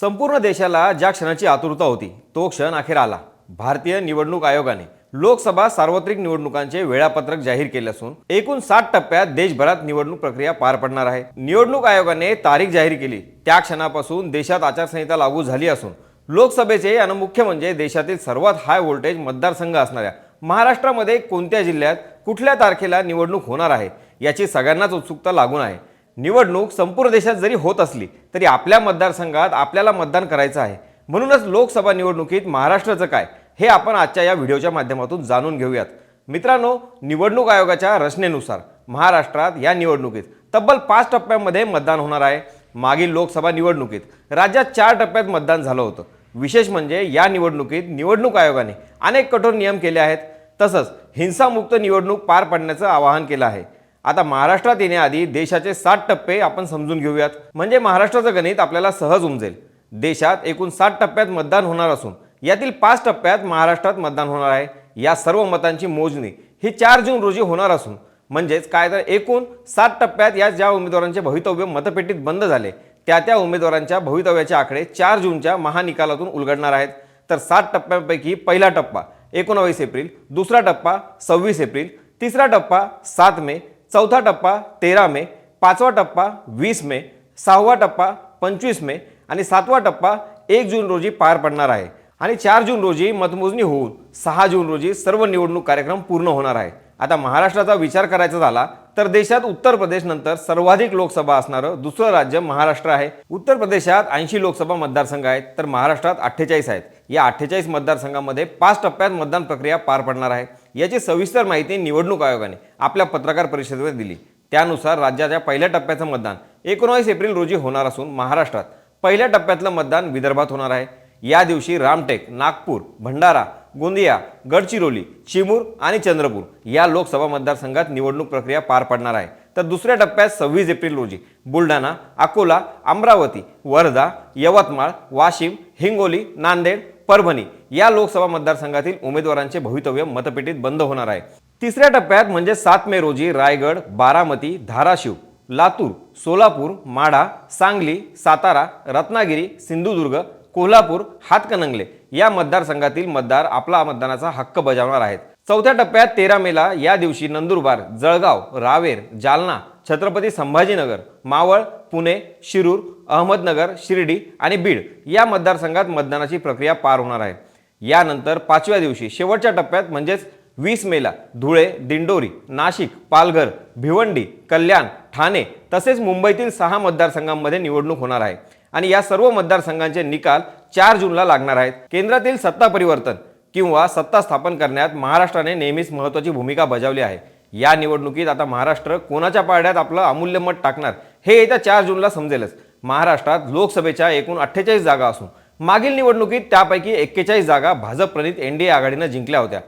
संपूर्ण देशाला ज्या क्षणाची आतुरता होती तो क्षण अखेर आला. भारतीय निवडणूक आयोगाने लोकसभा सार्वत्रिक निवडणुकांचे वेळापत्रक जाहीर केले असून एकूण सात टप्प्यात देशभरात निवडणूक प्रक्रिया पार पडणार आहे. निवडणूक आयोगाने तारीख जाहीर केली. त्या क्षणापासून देशात आचारसंहिता लागू झाली असून लोकसभेचे आणि मुख्य म्हणजे देशातील सर्वात हाय व्होल्टेज मतदारसंघ असणाऱ्या महाराष्ट्रामध्ये कोणत्या जिल्ह्यात कुठल्या तारखेला निवडणूक होणार आहे याची सगळ्यांनाच उत्सुकता लागून आहे. निवडणूक संपूर्ण देशात जरी होत असली तरी आपल्या मतदारसंघात आपल्याला मतदान करायचं आहे. म्हणूनच लोकसभा निवडणुकीत महाराष्ट्राचं काय हे आपण आजच्या या व्हिडिओच्या माध्यमातून जाणून घेऊयात. मित्रांनो निवडणूक आयोगाच्या रचनेनुसार महाराष्ट्रात या निवडणुकीत तब्बल पाच टप्प्यांमध्ये मतदान होणार आहे. मागील लोकसभा निवडणुकीत राज्यात चार टप्प्यात मतदान झालं होतं. विशेष म्हणजे या निवडणुकीत निवडणूक आयोगाने अनेक कठोर नियम केले आहेत. तसंच हिंसामुक्त निवडणूक पार पाडण्याचं आवाहन केलं आहे. आता महाराष्ट्रात येण्याआधी देशाचे सात टप्पे आपण समजून घेऊयात. म्हणजे महाराष्ट्राचं गणित आपल्याला सहज उमजेल. देशात एकूण सात टप्प्यात मतदान होणार असून यातील पाच टप्प्यात महाराष्ट्रात मतदान होणार आहे. या सर्व मतांची मोजणी ही चार जून रोजी होणार असून म्हणजेच काय तर एकूण सात टप्प्यात या ज्या उमेदवारांचे भवितव्य मतपेटीत बंद झाले त्या त्या उमेदवारांच्या भवितव्याचे आकडे चार जूनच्या महानिकालातून उलगडणार आहेत. तर सात टप्प्यांपैकी पहिला टप्पा एकोणावीस एप्रिल दुसरा टप्पा सव्वीस एप्रिल तिसरा टप्पा सात मे चौथा टप्पा तेरा मे पाचवा टप्पा वीस मे सहावा टप्पा पंचवीस मे आणि सातवा टप्पा एक जून रोजी पार पडणार आहे. आणि चार जून रोजी मतमोजणी होऊन सहा जून रोजी सर्व निवडणूक कार्यक्रम पूर्ण होणार आहे. आता महाराष्ट्राचा विचार करायचा झाला तर देशात उत्तर प्रदेश नंतर सर्वाधिक लोकसभा असणारं दुसरं राज्य महाराष्ट्र आहे. उत्तर प्रदेशात ऐंशी लोकसभा मतदारसंघ आहेत तर महाराष्ट्रात अठ्ठेचाळीस आहेत. या अठ्ठेचाळीस मतदारसंघामध्ये पाच टप्प्यात मतदान प्रक्रिया पार पडणार आहे. याची सविस्तर माहिती निवडणूक आयोगाने आपल्या पत्रकार परिषदेवर दिली. त्यानुसार राज्याच्या पहिल्या टप्प्याचं मतदान एकोणावीस एप्रिल रोजी होणार असून महाराष्ट्रात पहिल्या टप्प्यातलं मतदान विदर्भात होणार आहे. या दिवशी रामटेक नागपूर भंडारा गोंदिया गडचिरोली चिमूर आणि चंद्रपूर या लोकसभा मतदारसंघात निवडणूक प्रक्रिया पार पडणार आहे. तर दुसऱ्या टप्प्यात सव्वीस एप्रिल रोजी बुलढाणा अकोला अमरावती वर्धा यवतमाळ वाशिम हिंगोली नांदेड परभणी या लोकसभा मतदारसंघातील उमेदवारांचे भवितव्य मतपेटीत बंद होणार आहे. तिसऱ्या टप्प्यात म्हणजे सात मे रोजी रायगड बारामती धाराशिव लातूर सोलापूर माढा सांगली सातारा रत्नागिरी सिंधुदुर्ग कोल्हापूर हातकणंगले या मतदारसंघातील मतदार आपला मतदानाचा हक्क बजावणार आहेत. चौथ्या टप्प्यात तेरा मेला या दिवशी नंदुरबार जळगाव रावेर जालना छत्रपती संभाजीनगर मावळ पुणे शिरूर अहमदनगर शिर्डी आणि बीड या मतदारसंघात मतदानाची प्रक्रिया पार होणार आहे. यानंतर पाचव्या दिवशी शेवटच्या टप्प्यात म्हणजेच वीस मेला धुळे दिंडोरी नाशिक पालघर भिवंडी कल्याण ठाणे तसेच मुंबईतील सहा मतदारसंघांमध्ये निवडणूक होणार आहे. आणि या सर्व मतदारसंघांचे निकाल चार जूनला लागणार आहेत. केंद्रातील सत्ता परिवर्तन किंवा सत्ता स्थापन करण्यात महाराष्ट्राने नेहमीच महत्त्वाची भूमिका बजावली आहे. या निवडणुकीत आता महाराष्ट्र कोणाच्या पारड्यात आपलं अमूल्य मत टाकणार हे येत्या चार जूनला समजेलच. महाराष्ट्रात लोकसभेच्या एकूण अठ्ठेचाळीस जागा असून मागील निवडणुकीत त्यापैकी एक्केचाळीस जागा भाजप प्रणित एनडीए आघाडीनं जिंकल्या होत्या.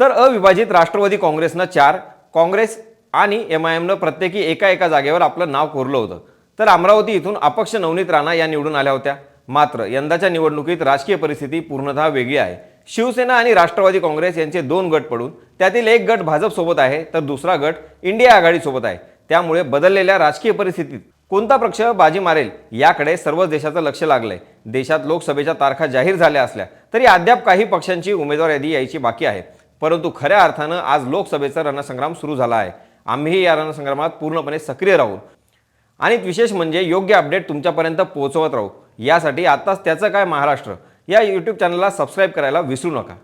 तर अविभाजित राष्ट्रवादी काँग्रेसनं चार काँग्रेस आणि एम आय एमनं प्रत्येकी एका एका जागेवर आपलं नाव कोरलं होतं. तर अमरावती इथून अपक्ष नवनीत राणा या निवडून आल्या होत्या. मात्र यंदाच्या निवडणुकीत राजकीय परिस्थिती पूर्णतः वेगळी आहे. शिवसेना आणि राष्ट्रवादी काँग्रेस यांचे दोन गट पडून त्यातील एक गट भाजपसोबत आहे तर दुसरा गट इंडिया आघाडीसोबत आहे. त्यामुळे बदललेल्या राजकीय परिस्थितीत कोणता पक्ष बाजी मारेल याकडे सर्वच देशाचं लक्ष लागलंय. देशात लोकसभेच्या तारखा जाहीर झाल्या असल्या तरी अद्याप काही पक्षांची उमेदवार यादी यायची बाकी आहे. परंतु खऱ्या अर्थानं आज लोकसभेचा रणसंग्राम सुरू झाला आहे. आम्हीही या रणसंग्रामात पूर्णपणे सक्रिय राहू आणि विशेष म्हणजे योग्य अपडेट तुमच्यापर्यंत पोहोचवत राहू. यासाठी आत्ताच त्याचं काय महाराष्ट्र? या यूट्यूब चॅनलला सबस्क्राईब करायला विसरू नका.